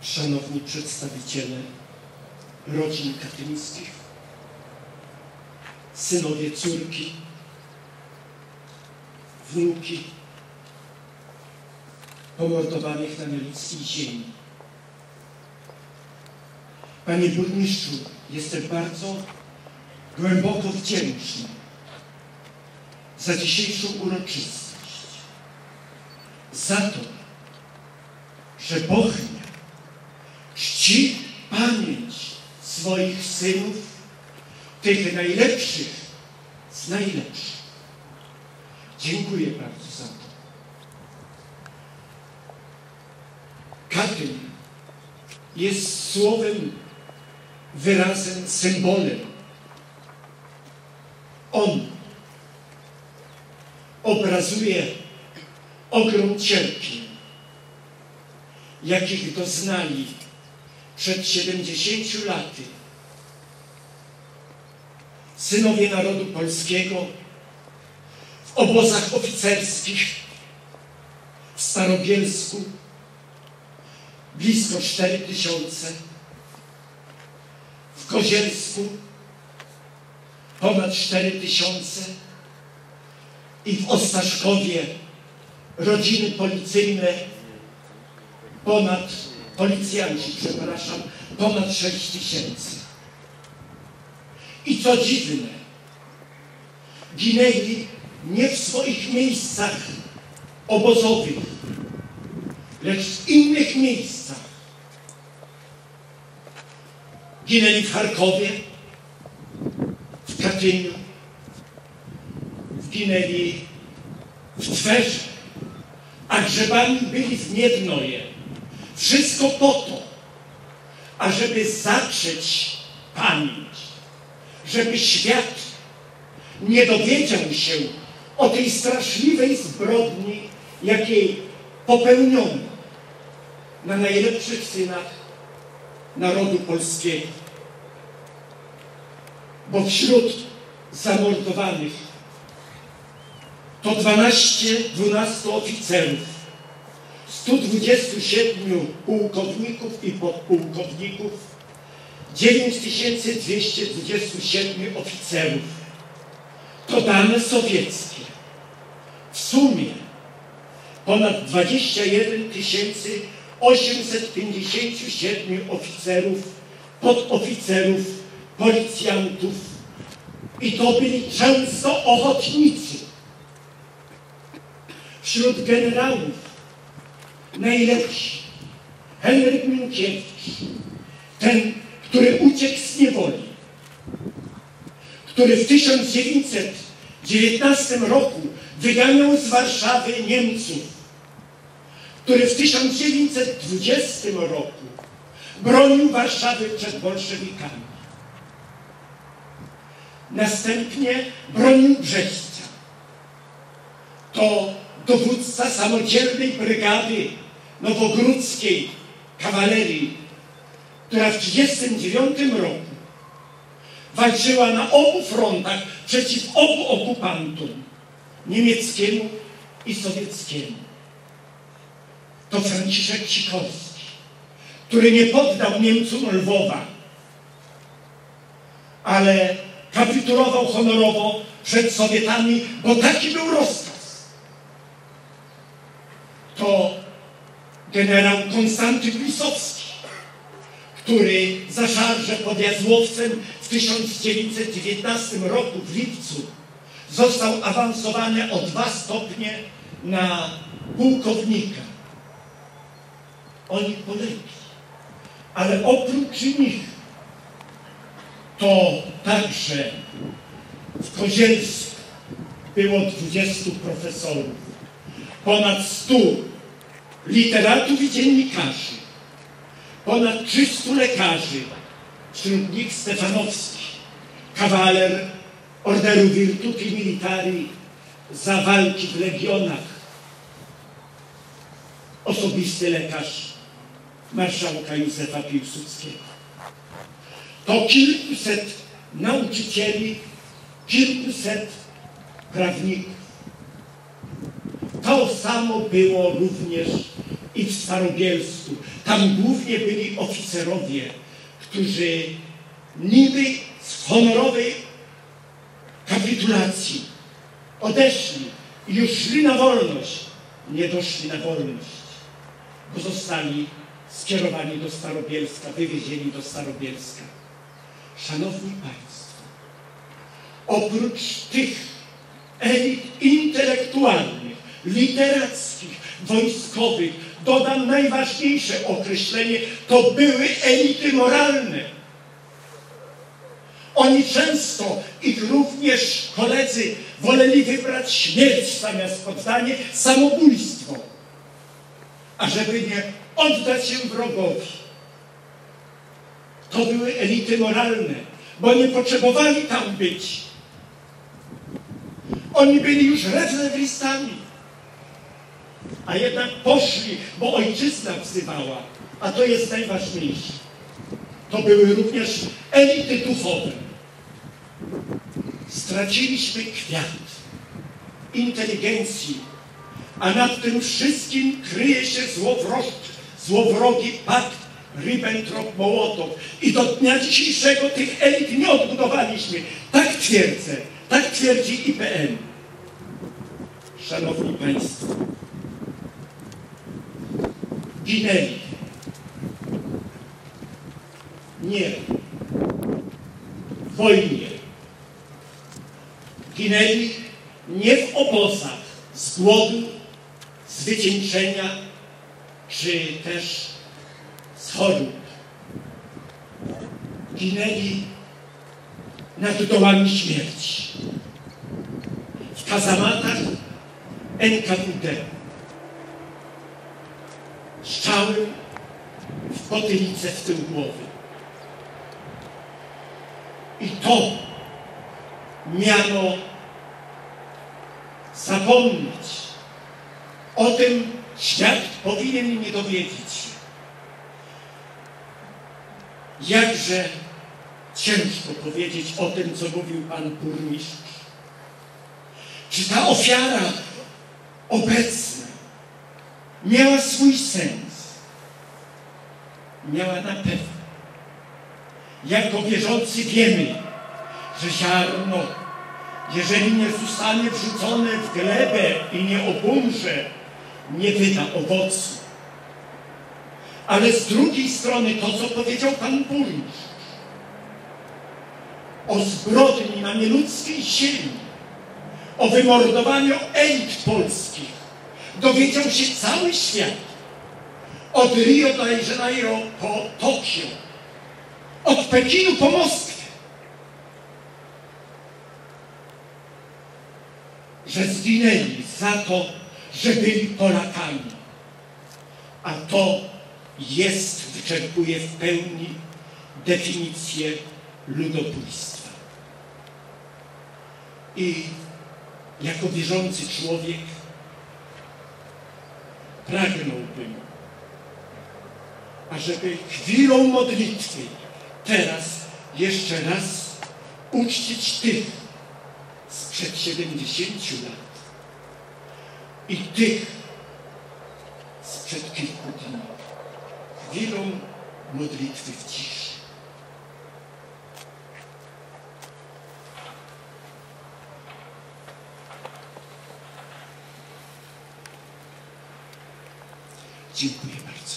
Szanowni przedstawiciele rodzin katyńskich, synowie, córki, wnuki pomordowanych na milickiej ziemi. Panie burmistrzu, jestem bardzo głęboko wdzięczny za dzisiejszą uroczystość, za to, że Bochnia czci pamięć swoich synów, tych najlepszych z najlepszych. Dziękuję bardzo za to. Katyń jest słowem, wyrazem, symbolem. On obrazuje ogrom cierpień, jakich doznali przed 70 laty. Synowie narodu polskiego w obozach oficerskich w Starobielsku blisko 4 tysiące, w Kozielsku ponad 4 tysiące. I w Ostaszkowie rodziny policyjne ponad, policjanci, przepraszam, ponad 6 tysięcy. I co dziwne, ginęli nie w swoich miejscach obozowych, lecz w innych miejscach. Ginęli w Charkowie, w Katyniu, zginęli w Twerze, a grzebami byli w Miednoje. Wszystko po to, ażeby zatrzeć pamięć, żeby świat nie dowiedział się o tej straszliwej zbrodni, jakiej popełniono na najlepszych synach narodu polskiego. Bo wśród zamordowanych to 12, 12 oficerów, 127 pułkowników i podpułkowników, 9227 oficerów. To dane sowieckie. W sumie ponad 21 857 oficerów, podoficerów, policjantów i to byli często ochotnicy. Wśród generałów najlepsi Henryk Minkiewicz, ten, który uciekł z niewoli, który w 1919 roku wyganiał z Warszawy Niemców, który w 1920 roku bronił Warszawy przed bolszewikami. Następnie bronił Brześcia. To dowódca samodzielnej brygady nowogródzkiej kawalerii, która w 1939 roku walczyła na obu frontach przeciw obu okupantom, niemieckiemu i sowieckiemu. To Franciszek Sikorski, który nie poddał Niemcom Lwowa, ale kapitulował honorowo przed Sowietami, bo taki był rozkaz. To generał Konstanty Blisowski, który za szarże pod Jazłowcem w 1919 roku w lipcu został awansowany o dwa stopnie na pułkownika. Oni polegli. Ale oprócz nich to także w Kozielsku było 20 profesorów, ponad 100 literatów i dziennikarzy, ponad 300 lekarzy, wśród nich Stefanowski, kawaler Orderu Virtuti Militari za walki w legionach, osobisty lekarz marszałka Józefa Piłsudskiego. To kilkuset nauczycieli, kilkuset prawników. To samo było również i w Starobielsku. Tam głównie byli oficerowie, którzy niby z honorowej kapitulacji odeszli i już szli na wolność, nie doszli na wolność, bo zostali skierowani do Starobielska, wywiezieni do Starobielska. Szanowni Państwo, oprócz tych elit intelektualnych, literackich, wojskowych, dodam najważniejsze określenie, to były elity moralne. Oni często, ich również koledzy, woleli wybrać śmierć zamiast poddanie, samobójstwo, ażeby nie oddać się wrogowi. To były elity moralne, bo nie potrzebowali tam być. Oni byli już rezerwistami, a jednak poszli, bo ojczyzna wzywała, a to jest najważniejsze. To były również elity duchowe. Straciliśmy kwiat inteligencji, a nad tym wszystkim kryje się złowrogi, złowrogi pakt Ribbentrop-Mołotow. I do dnia dzisiejszego tych elit nie odbudowaliśmy. Tak twierdzę, tak twierdzi IPN. Szanowni Państwo, ginęli. Nie. W wojnie. Ginęli nie w obozach z głodu, z wycieńczenia, czy też z chorób. Ginęli nad dołami śmierci. W kazamatach NKWD. Strzały w potylicę w tył głowy. I to miano zapomnieć. O tym świat powinien nie dowiedzieć się. Jakże ciężko powiedzieć o tym, co mówił Pan Burmistrz. Czy ta ofiara obecna miała swój sens? Miała na pewno. Jako wierzący wiemy, że ziarno, jeżeli nie zostanie wrzucone w glebę i nie obumrze, nie wyda owocu. Ale z drugiej strony to, co powiedział Pan Burmistrz o zbrodni na nieludzkiej ziemi, o wymordowaniu elit polskich, dowiedział się cały świat. Od Rio de Janeiro po Tokio, od Pekinu po Moskwę. Że zginęli za to, że byli Polakami. A to jest, wyczerpuje w pełni definicję ludobójstwa. I jako wierzący człowiek pragnąłbym, ażeby chwilą modlitwy teraz jeszcze raz uczcić tych sprzed 70 lat i tych sprzed kilku dni. Chwilą modlitwy w ciszy. Dziękuję bardzo.